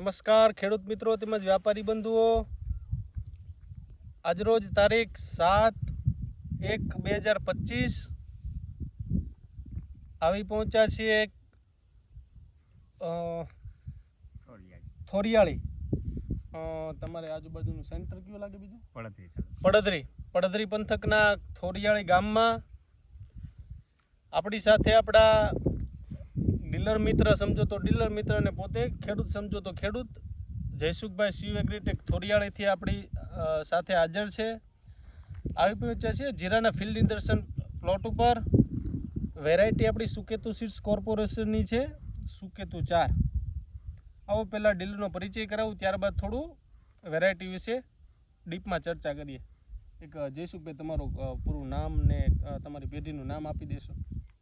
નમસ્કાર ખેડૂત મિત્રો તેમજ વ્યાપારી બંધુઓ. આજરોજ તારીખ સાત એક બે હજાર પચીસ આવી પહોંચ્યા છીએ થોરિયાળી. તમારે આજુબાજુનું સેન્ટર કયું લાગે બીજું? પડદરી. પડદરી પંથકના થોરિયાળી ગામમાં આપણી સાથે આપણા ડીલર મિત્ર સમજો તો ડીલર મિત્ર અને પોતે, ખેડૂત સમજો તો ખેડૂત. જયસુખભાઈ શિવ એગ્રીટેક થોરિયાળીથી આપણી સાથે હાજર છે. આવી પહોંચ્યા છે, જીરાના ફિલ્ડ નિદર્શન પ્લોટ ઉપર વેરાયટી આપણી સુકેતુ સીડ્સ કોર્પોરેશનની છે, સુકેતુ ચાર. આવો પહેલાં ડીલરનો પરિચય કરાવું, ત્યારબાદ થોડું વેરાયટી વિશે ડીપમાં ચર્ચા કરીએ. એક જયસુખભાઈ, તમારું પૂરું નામ ને તમારી પેઢીનું નામ આપી દેશો.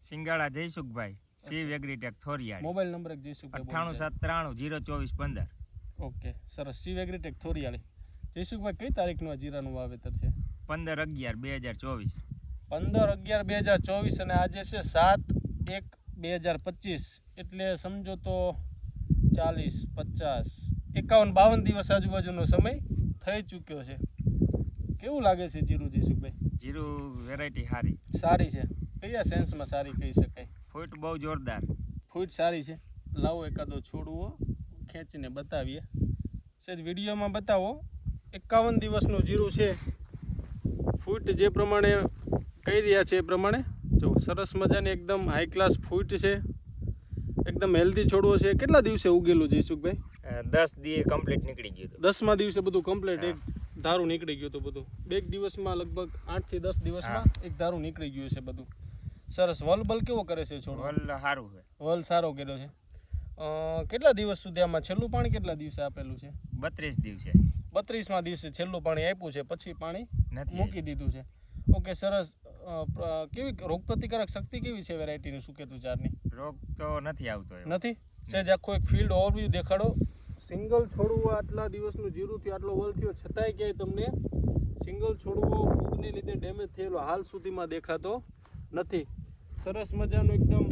Singala Jaysukhbhai C agritech Thoriya mobile number Jaysukhbhai અઠ્ઠાણું સાત ત્રાણું જીરો ચોવીસ પંદર. ઓકે સરસ. C agritech Thoriyali. જયસુખભાઈ કઈ તારીખનું આ જીરાનું વાવેતર છે? પંદર અગિયાર બે હજાર ચોવીસ. પંદર અગિયાર બે હજાર ચોવીસ અને આજે છે સાત એક બે હજાર પચીસ. એટલે સમજો તો ચાલીસ પચાસ. એકાવન બાવન દિવસ આજુબાજુનો સમય થઈ ચૂક્યો છે. કેવું લાગે છે જીરું જયસુખભાઈ? જીરું વેરાયટી સારી. સારી છે. કયા સેન્સમાં સારી કહી શકાય? ફૂટ બહુ જોરદાર. ફૂટ સારી છે. લાવો એકાદો છોડવો ખેંચીને બતાવીએ. સહેજ વિડીયોમાં બતાવો. એકાવન દિવસનું જીરું છે. ફૂટ જે પ્રમાણે કહી રહ્યા છે એ પ્રમાણે. જો સરસ મજાની એકદમ હાઈ ક્લાસ ફૂટ છે. એકદમ હેલ્ધી છોડવો છે. કેટલા દિવસે ઉગેલું જયસુખભાઈ દસ દી કમ્પ્લીટ નીકળી ગયું દસમા દિવસે બધું કમ્પ્લીટ એક ધારું નીકળી ગયું હતું બધું. બે દિવસમાં લગભગ આઠથી દસ દિવસમાં એક ધારું નીકળી ગયું છે બધું. સરસ. વલબલ કેવો કરે છે છોડ? વલ સારું છે. વલ સારો કર્યો છે. કેટલા દિવસ સુધી આમાં છેલ્લું પાણી કેટલા દિવસે આપેલું છે? બત્રીસ દિવસે. બત્રીસમાં દિવસે છેલ્લું પાણી આપ્યું છે પછી પાણી મૂકી દીધું છે. ઓકે સરસ. કેવી રોગ કેવી રોગપ્રતિકારક શક્તિ કેવી છે વેરાયટીની સુકેતુ ચારની? રોગ તો નથી આવતો નથી? સહેજ આખો એક ફિલ્ડ ઓવરવ્યૂ દેખાડો. સિંગલ છોડવું આટલા દિવસનું જીરું થયું આટલો વલ થયો, છતાંય ક્યાંય તમને સિંગલ છોડવો ફૂગને લીધે ડેમેજ થયેલો હાલ સુધીમાં દેખાતો નથી. સરસ મજાનો એકદમ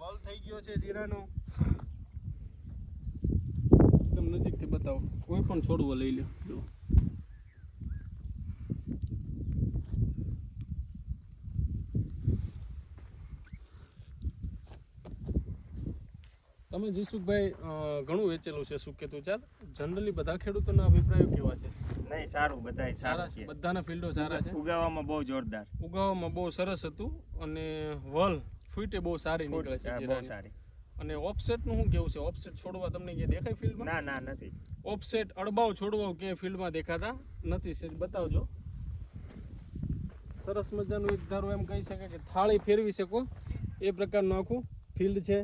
વલ થઈ ગયો છે જીરાનો. એકદમ નજીકથી બતાવો. કોઈ પણ છોડવો લઈ લો તમે જીસુખભાઈ ઘણું વેચેલું છે સુકેતુ ચાર. જનરલી બધા ખેડૂતોના અભિપ્રાયો કેવા છે? નહીં સારું બધાય સારા છે? છે. બધાના ફિલ્ડો સારા છે? ઉગાવામાં બહુ જોરદાર. ઉગાવવામાં બહુ સરસ હતું અને વલ ફૂટે બહુ સારી નીકળે છે બહુ સારી. અને ઓફસેટનું શું કેવું છે? ઓફસેટ છોડવા તમને કે દેખાય ફિલ્ડમાં? ના ના નથી. ઓફસેટ અડબાવ છોડવા કે ફિલ્ડમાં દેખાતા નથી સેજ બતાવજો. સરસ મજાનું એક ધારો એમ કહી શકે કે થાળી ફેરવી શકો. એ પ્રકારનું આખું ફિલ્ડ છે.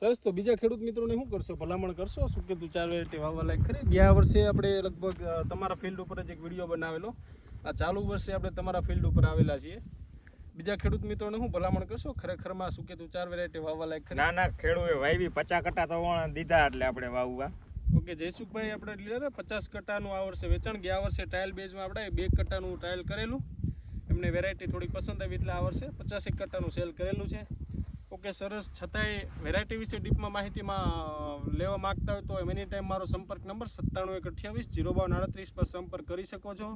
સરસ. તો બીજા ખેડૂત મિત્રોને શું કરશો? ભલામણ કરશો? શું કે તું ચાર વેરાયટી વાવવા લાયક ખરી? ગયા વર્ષે આપણે લગભગ તમારા ફિલ્ડ ઉપર જ એક વીડિયો બનાવેલો. આ ચાલુ વર્ષે આપણે તમારા ફિલ્ડ ઉપર આવેલા છીએ. બીજા ખેડૂત મિત્રોને શું ભલામણ કરશો? ખરેખરમાં શું કે તું ચાર વેરાયટી વાવવા લાયક ના ના ખેડૂએ વાવી પચાસ કટા તો દીધા એટલે આપણે વાવવા. ઓકે જયસુખભાઈ આપણે ડીલરે પચાસ કટ્ટાનું આ વર્ષે વેચાણ. ગયા વર્ષે ટ્રાયલ બેઝમાં આપણે બે કટ્ટાનું ટ્રાયલ કરેલું. એમને વેરાયટી થોડી પસંદ આવી એટલે આ વર્ષે પચાસેક કટ્ટાનું સેલ કરેલું છે. ઓકે, સરસ. છતાંય વેરાયટી વિશે ડીપમાં માહિતીમાં લેવા માગતા હોય તો એની ટાઈમ મારો સંપર્ક નંબર સત્તાણું એક અઠ્યાવીસ જીરો બાવન આડત્રીસ પર સંપર્ક કરી શકો છો.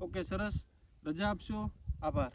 ઓકે, સરસ. રજા આપશો? આભાર.